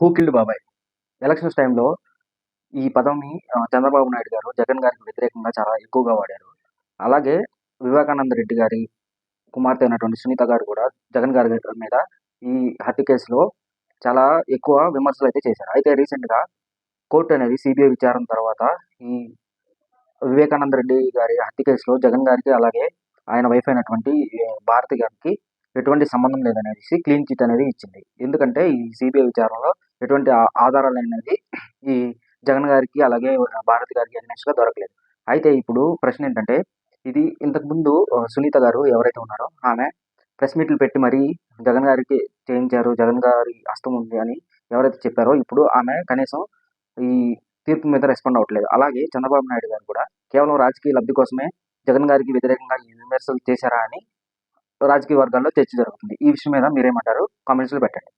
Who killed బాబాయ్ elections టైంలో ఈ పదంని చంద్రబాబు నాయుడు గారు జగన్ గారికి వ్యతిరేకంగా చాలా ఎక్కువగా వాడారు. అలాగే వివేకానంద రెడ్డి గారి కుమార్తె అయినటువంటి సునీత గారు కూడా జగన్ గారి మీద ఈ హత్య కేసులో చాలా ఎక్కువ విమర్శలు అయితే చేశారు. అయితే రీసెంట్గా కోర్టు అనేది సిబిఐ విచారణ తర్వాత ఈ వివేకానంద రెడ్డి గారి హత్య కేసులో జగన్ గారికి అలాగే ఆయన వైఫ్ అయినటువంటి భారతి గారికి ఎటువంటి సంబంధం లేదనేసి క్లీన్ చిట్ అనేది ఇచ్చింది. ఎందుకంటే ఈ సిబిఐ విచారణలో ఎటువంటి ఆధారాలు అనేది ఈ జగన్ గారికి అలాగే భారతి గారికి against దొరకలేదు. అయితే ఇప్పుడు ప్రశ్న ఏంటంటే ఇది ఇంతకుముందు సునీత గారు ఎవరైతే ఉన్నారో ఆమె ప్రెస్ మీట్లు పెట్టి మరీ జగన్ గారికి చేయించారు జగన్ గారి హస్తం ఉంది అని ఎవరైతే చెప్పారో ఇప్పుడు ఆమె కనీసం ఈ తీర్పు మీద రెస్పాండ్ అవ్వట్లేదు. అలాగే చంద్రబాబు నాయుడు గారు కూడా కేవలం రాజకీయ లబ్ధి కోసమే జగన్ గారికి వ్యతిరేకంగా ఈ విమర్శలు చేశారా అని రాజకీయ వర్గాల్లో చర్చ జరుగుతుంది. ఈ విషయం మీద మీరేమంటారు? కామెంట్స్లో పెట్టండి.